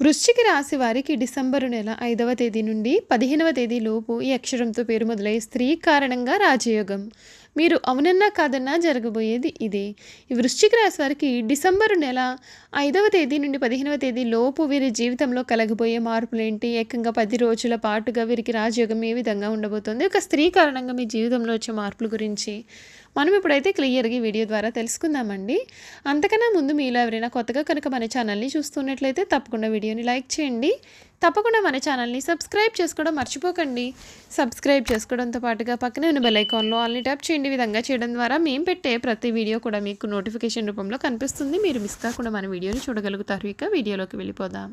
వృశ్చిక రాశి వారికి డిసెంబరు నెల ఐదవ తేదీ నుండి పదిహేనవ తేదీ లోపు ఈ అక్షరంతో పేరు మొదలై స్త్రీ కారణంగా రాజయోగం. మీరు అవునన్నా కాదన్నా జరగబోయేది ఇదే. ఈ వృశ్చిక రాశి వారికి డిసెంబరు నెల ఐదవ తేదీ నుండి పదిహేనవ తేదీ లోపు వీరి జీవితంలో కలగబోయే మార్పులేంటి? ఏకంగా పది రోజుల పాటుగా వీరికి రాజయోగం ఏ విధంగా ఉండబోతోంది? ఒక స్త్రీ కారణంగా మీ జీవితంలో వచ్చే మార్పుల గురించి మనం ఇప్పుడైతే క్లియర్గా ఈ వీడియో ద్వారా తెలుసుకుందామండి. అంతకన్నా ముందు మీలో ఎవరైనా కొత్తగా కనుక మన ఛానల్ని చూస్తున్నట్లయితే తప్పకుండా వీడియోని లైక్ చేయండి. తప్పకుండా మన ఛానల్ని సబ్స్క్రైబ్ చేసుకోవడం మర్చిపోకండి. సబ్స్క్రైబ్ చేసుకోవడంతో పాటుగా పక్కనే ఉన్న బెల్ ఐకాన్లో ఆల్ని ట్యాప్ చేయండి. విధంగా చేయడం ద్వారా మేము పెట్టే ప్రతి వీడియో కూడా మీకు నోటిఫికేషన్ రూపంలో కనిపిస్తుంది. మీరు మిస్ కాకుండా మన వీడియోని చూడగలుగుతారు. ఇక వీడియోలోకి వెళ్ళిపోదాం.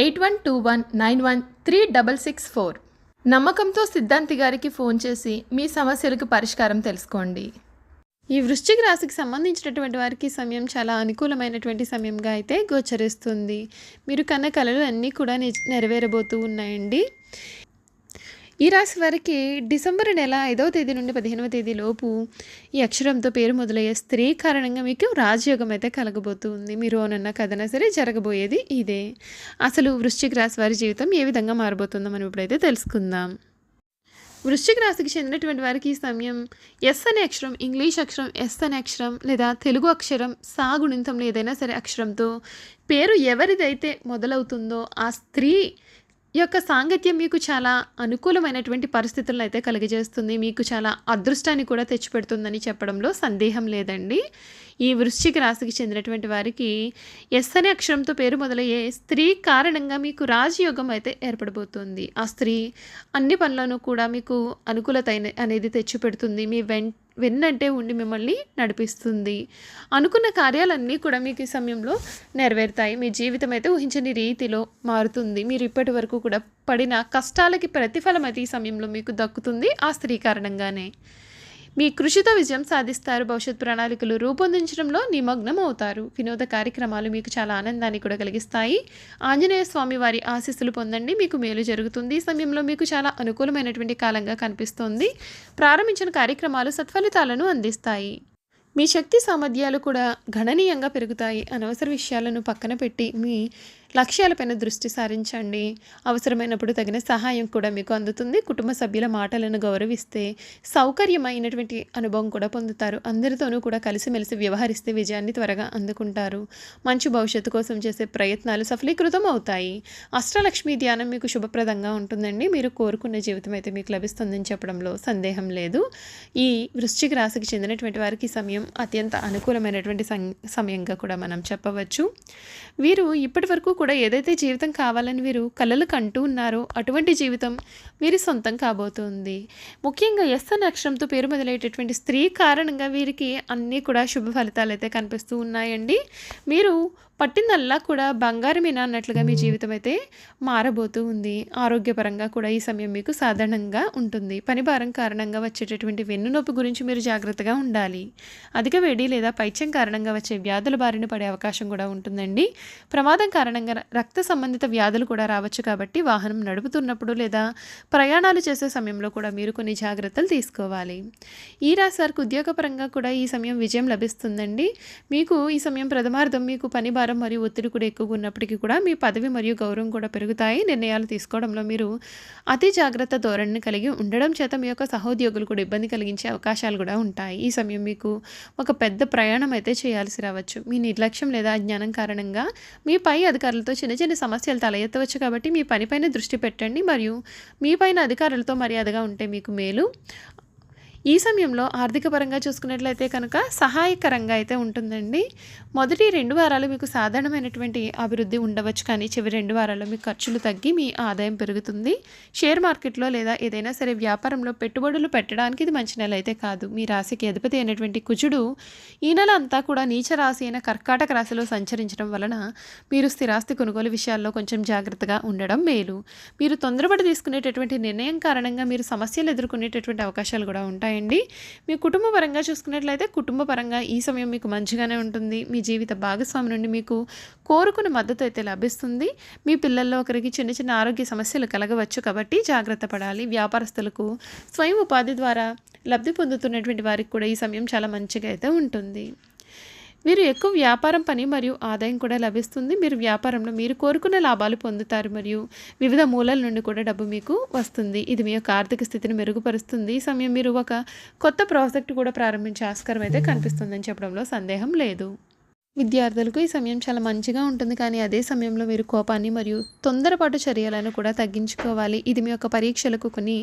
eight one two one nine one three double six four. నమ్మకంతో సిద్ధాంతి గారికి ఫోన్ చేసి మీ సమస్యలకు పరిష్కారం తెలుసుకోండి. ఈ వృశ్చిక రాశికి సంబంధించినటువంటి వారికి సమయం చాలా అనుకూలమైనటువంటి సమయంగా అయితే గోచరిస్తుంది. మీరు కన్న కళలు అన్నీ కూడా నెరవేరబోతూ ఉన్నాయండి. ఈ రాశి వారికి డిసెంబర్ నెల ఐదవ తేదీ నుండి పదిహేనవ తేదీ లోపు ఈ అక్షరంతో పేరు మొదలయ్యే స్త్రీ కారణంగా మీకు రాజయోగం అయితే కలగబోతుంది మీరు అవునన్న కథన సరే జరగబోయేది ఇదే. అసలు వృశ్చిక రాశి వారి జీవితం ఏ విధంగా మారబోతుందో మనం ఇప్పుడైతే తెలుసుకుందాం. వృశ్చిక రాశికి చెందినటువంటి వారికి ఈ సమయం ఎస్ అనే అక్షరం ఇంగ్లీష్ అక్షరం ఎస్ అనే అక్షరం లేదా తెలుగు అక్షరం సా గుణింతంలో ఏదైనా సరే అక్షరంతో పేరు ఎవరిదైతే మొదలవుతుందో ఆ స్త్రీ యొక్క సాంగత్యం మీకు చాలా అనుకూలమైనటువంటి పరిస్థితులను అయితే కలిగజేస్తుంది. మీకు చాలా అదృష్టాన్ని కూడా తెచ్చిపెడుతుందని చెప్పడంలో సందేహం లేదండి. ఈ వృశ్చిక రాశికి చెందినటువంటి వారికి ఎస్ అనే అక్షరంతో పేరు మొదలయ్యే స్త్రీ కారణంగా మీకు రాజయోగం అయితే ఏర్పడబోతుంది. ఆ స్త్రీ అన్ని పనులను కూడా మీకు అనుకూలత అనేది తెచ్చిపెడుతుంది. మీ వెంట వెన్నంటే ఉండి మిమ్మల్ని నడిపిస్తుంది. అనుకున్న కార్యాలన్నీ కూడా మీకు ఈ సమయంలో నెరవేరుతాయి. మీ జీవితం అయితే ఊహించని రీతిలో మారుతుంది. మీరు ఇప్పటి వరకు కూడా పడిన కష్టాలకి ప్రతిఫలం అయితే ఈ సమయంలో మీకు దక్కుతుంది. ఆ స్త్రీ కారణంగానే. మీ కృషితో విజయం సాధిస్తారు. భవిష్యత్ ప్రణాళికలు రూపొందించడంలో నిమగ్నం అవుతారు వినోద కార్యక్రమాలు మీకు చాలా ఆనందాన్ని కూడా కలిగిస్తాయి. ఆంజనేయ స్వామి వారి ఆశీస్సులు పొందండి. మీకు మేలు జరుగుతుంది. ఈ సమయంలో మీకు చాలా అనుకూలమైనటువంటి కాలంగా కనిపిస్తోంది. ప్రారంభించిన కార్యక్రమాలు సత్ఫలితాలను అందిస్తాయి. మీ శక్తి సామర్థ్యాలు కూడా గణనీయంగా పెరుగుతాయి. అనవసర విషయాలను పక్కన పెట్టి మీ లక్ష్యాలపైన దృష్టి సారించండి. అవసరమైనప్పుడు తగిన సహాయం కూడా మీకు అందుతుంది. కుటుంబ సభ్యుల మాటలను గౌరవిస్తే సౌకర్యమైనటువంటి అనుభవం కూడా పొందుతారు. అందరితోనూ కూడా కలిసిమెలిసి వ్యవహరిస్తే విజయాన్ని త్వరగా అందుకుంటారు. మంచి భవిష్యత్తు కోసం చేసే ప్రయత్నాలు సఫలీకృతం అవుతాయి. అష్టలక్ష్మి ధ్యానం మీకు శుభప్రదంగా ఉంటుందండి. మీరు కోరుకున్న జీవితం అయితే మీకు లభిస్తుందని చెప్పడంలో సందేహం లేదు. ఈ వృశ్చిక రాశికి చెందినటువంటి వారికి సమయం అత్యంత అనుకూలమైనటువంటి సం- సమయంగా కూడా మనం చెప్పవచ్చు. వీరు ఇప్పటి వరకు కూడా ఏదైతే జీవితం కావాలని వీరు కలలు కంటూ ఉన్నారో అటువంటి జీవితం వీరి సొంతం కాబోతుంది. ముఖ్యంగా ఎస్ అనే అక్షరంతో పేరు మొదలయ్యేటటువంటి స్త్రీ కారణంగా వీరికి అన్నీ కూడా శుభ ఫలితాలు అయితే కనిపిస్తూ ఉన్నాయండి. మీరు పట్టిందల్లా కూడా బంగారమేనా అన్నట్లుగా మీ జీవితం అయితే మారబోతూ ఉంది. ఆరోగ్యపరంగా కూడా ఈ సమయం మీకు సాధారణంగా ఉంటుంది. పని భారం కారణంగా వచ్చేటటువంటి వెన్నునొప్పి గురించి మీరు జాగ్రత్తగా ఉండాలి. అధిక వేడి లేదా పైత్యం కారణంగా వచ్చే వ్యాధుల బారిన పడే అవకాశం కూడా ఉంటుందండి. ప్రమాదం కారణంగా రక్త సంబంధిత వ్యాధులు కూడా రావచ్చు కాబట్టి వాహనం నడుపుతున్నప్పుడు లేదా ప్రయాణాలు చేసే సమయంలో కూడా మీరు కొన్ని జాగ్రత్తలు తీసుకోవాలి. ఈ రాశి వారికి ఉద్యోగపరంగా కూడా ఈ సమయం విజయం లభిస్తుందండి. మీకు ఈ సమయం ప్రథమార్థం మీకు పని భారం మరియు ఒత్తిడి కూడా ఎక్కువగా ఉన్నప్పటికీ కూడా మీ పదవి మరియు గౌరవం కూడా పెరుగుతాయి. నిర్ణయాలు తీసుకోవడంలో మీరు అతి జాగ్రత్త ధోరణిని కలిగి ఉండడం చేత మీ యొక్క సహోద్యోగులు కూడా ఇబ్బంది కలిగించే అవకాశాలు కూడా ఉంటాయి. ఈ సమయం మీకు ఒక పెద్ద ప్రయాణం అయితే చేయాల్సి రావచ్చు. మీ నిర్లక్ష్యం లేదా అజ్ఞానం కారణంగా మీ పై అధికారులతో చిన్న చిన్న సమస్యలు తల ఎత్తవచ్చు కాబట్టి మీ పనిపైన దృష్టి పెట్టండి మరియు మీ పైన అధికారులతో మర్యాదగా ఉంటే మీకు మేలు. ఈ సమయంలో ఆర్థిక పరంగా చూసుకున్నట్లయితే కనుక సహాయకరంగా అయితే ఉంటుందండి. మొదటి రెండు వారాలు మీకు సాధారణమైనటువంటి అభివృద్ధి ఉండవచ్చు కానీ చివరి రెండు వారాల్లో మీ ఖర్చులు తగ్గి మీ ఆదాయం పెరుగుతుంది. షేర్ మార్కెట్లో లేదా ఏదైనా సరే వ్యాపారంలో పెట్టుబడులు పెట్టడానికి ఇది మంచి నెల అయితే కాదు. మీ రాశికి అధిపతి అయినటువంటి కుజుడు ఈ నెల అంతా కూడా నీచ రాశి అయిన కర్కాటక రాశిలో సంచరించడం వలన మీరు స్థిరాస్తి కొనుగోలు విషయాల్లో కొంచెం జాగ్రత్తగా ఉండడం మేలు. మీరు తొందరపడి తీసుకునేటటువంటి నిర్ణయం కారణంగా మీరు సమస్యలు ఎదుర్కొనేటటువంటి అవకాశాలు కూడా ఉంటాయి. ఉంటాయండి. మీ కుటుంబ పరంగా చూసుకున్నట్లయితే కుటుంబ పరంగా ఈ సమయం మీకు మంచిగానే ఉంటుంది. మీ జీవిత భాగస్వామి నుండి మీకు కోరుకున్న మద్దతు అయితే లభిస్తుంది. మీ పిల్లల్లో ఒకరికి చిన్న చిన్న ఆరోగ్య సమస్యలు కలగవచ్చు కాబట్టి జాగ్రత్త పడాలి. వ్యాపారస్తులకు స్వయం ఉపాధి ద్వారా లబ్ధి పొందుతున్నటువంటి వారికి కూడా ఈ సమయం చాలా మంచిగా అయితే ఉంటుంది. మీరు ఎక్కువ వ్యాపారం పని మరియు ఆదాయం కూడా లభిస్తుంది. మీరు వ్యాపారంలో మీరు కోరుకున్న లాభాలు పొందుతారు మరియు వివిధ మూలాల నుండి కూడా డబ్బు మీకు వస్తుంది. ఇది మీ యొక్క ఆర్థిక స్థితిని మెరుగుపరుస్తుంది. ఈ సమయం మీరు ఒక కొత్త ప్రాజెక్ట్ కూడా ప్రారంభించే ఆస్కారం అయితే కనిపిస్తుందని చెప్పడంలో సందేహం లేదు. విద్యార్థులకు ఈ సమయం చాలా మంచిగా ఉంటుంది. కానీ అదే సమయంలో మీరు కోపాన్ని మరియు తొందరపాటు చర్యలను కూడా తగ్గించుకోవాలి. ఇది మీ యొక్క పరీక్షలకు కొన్ని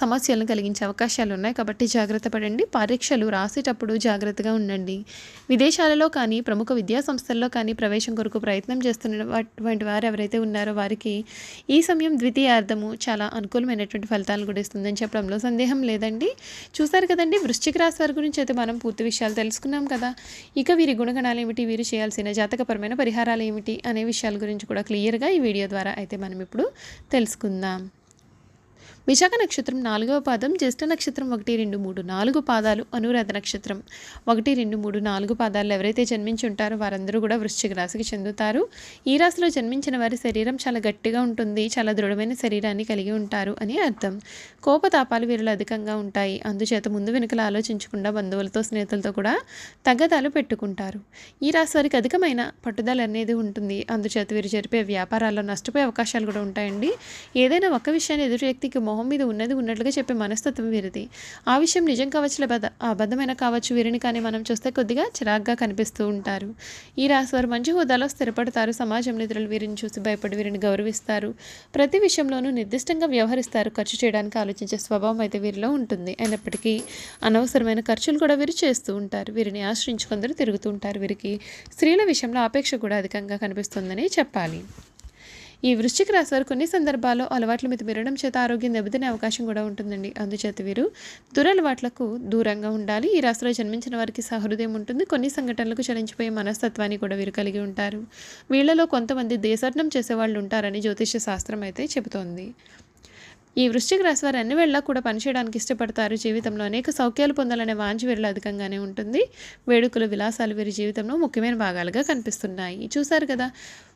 సమస్యలను కలిగించే అవకాశాలు ఉన్నాయి. కాబట్టి జాగ్రత్త పడండి. పరీక్షలు రాసేటప్పుడు జాగ్రత్తగా ఉండండి. విదేశాలలో కానీ ప్రముఖ విద్యా సంస్థల్లో కానీ ప్రవేశం కొరకు ప్రయత్నం చేస్తున్నటువంటి వారు ఎవరైతే ఉన్నారో వారికి ఈ సమయం ద్వితీయార్థము చాలా అనుకూలమైనటువంటి ఫలితాలు కూడా ఇస్తుందని చెప్పడంలో సందేహం లేదండి. చూసారు కదండి? వృశ్చిక రాశి వారి గురించి అయితే మనం పూర్తి విషయాలు తెలుసుకున్నాం కదా. ఇక వీరి గుణగణాలు ఏమిటి? వీరు చేయాల్సిన జాతకపరమైన పరిహారాలు ఏమిటి అనే విషయాల గురించి కూడా క్లియర్గా ఈ వీడియో ద్వారా అయితే మనం ఇప్పుడు తెలుసుకుందాం. విశాఖ నక్షత్రం నాలుగవ పాదం జ్యేష్ఠ నక్షత్రం ఒకటి రెండు మూడు నాలుగు పాదాలు అనురాధ నక్షత్రం ఒకటి రెండు మూడు నాలుగు పాదాలు ఎవరైతే జన్మించి ఉంటారో వారందరూ కూడా వృశ్చిక రాశికి చెందుతారు. ఈ రాశిలో జన్మించిన వారి శరీరం చాలా గట్టిగా ఉంటుంది చాలా దృఢమైన శరీరాన్ని కలిగి ఉంటారు అని అర్థం. కోపతాపాలు వీరిలో అధికంగా ఉంటాయి. అందుచేత ముందు వెనుకలు ఆలోచించకుండా బంధువులతో స్నేహితులతో కూడా తగ్గదాలు పెట్టుకుంటారు. ఈ రాశి వారికి అధికమైన పట్టుదల అనేది ఉంటుంది. అందుచేత వీరు జరిపే వ్యాపారాల్లో నష్టపోయే అవకాశాలు కూడా ఉంటాయండి. ఏదైనా ఒక విషయాన్ని ఎదుటి వ్యక్తికి మొహం మీద ఉన్నది ఉన్నట్లుగా చెప్పే మనస్తత్వం వీరిది. ఆ విషయం నిజం కావచ్చు లేదా అబద్ధమైన కావచ్చు వీరిని కానీ మనం చూస్తే కొద్దిగా చిరాగ్గా కనిపిస్తూ ఉంటారు. ఈ రాశి వారు మంచి హోదాలో స్థిరపడతారు. సమాజంలో నిధులు వీరిని చూసి భయపడి వీరిని గౌరవిస్తారు. ప్రతి విషయంలోనూ నిర్దిష్టంగా వ్యవహరిస్తారు. ఖర్చు చేయడానికి ఆలోచించే స్వభావం అయితే వీరిలో ఉంటుంది. అయినప్పటికీ అనవసరమైన ఖర్చులు కూడా వీరు చేస్తూ ఉంటారు. వీరిని ఆశ్రయించుకుందరు తిరుగుతూ ఉంటారు. వీరికి స్త్రీల విషయంలో అపేక్ష కూడా అధికంగా కనిపిస్తుందని చెప్పాలి. ఈ వృశ్చిక రాశి వారు కొన్ని సందర్భాల్లో అలవాట్ల మీద పెరగడం చేత ఆరోగ్యం దెబ్బతినే అవకాశం కూడా ఉంటుందండి. అందుచేత వీరు దురలవాట్లకు దూరంగా ఉండాలి. ఈ రాశిలో జన్మించిన వారికి సహృదయం ఉంటుంది. కొన్ని సంఘటనలకు చలించిపోయే మనస్తత్వాన్ని కూడా వీరు కలిగి ఉంటారు. వీళ్ళలో కొంతమంది దేశాటనం చేసేవాళ్ళు ఉంటారని జ్యోతిష్య శాస్త్రం అయితే చెబుతోంది. ఈ వృశ్చిక రాశి వారు అన్ని వేళ కూడా పనిచేయడానికి ఇష్టపడతారు. జీవితంలో అనేక సౌఖ్యాలు పొందాలనే వాంఛ వీరిలో అధికంగానే ఉంటుంది. వేడుకలు విలాసాలు వీరి జీవితంలో ముఖ్యమైన భాగాలుగా కనిపిస్తున్నాయి. చూశారు కదా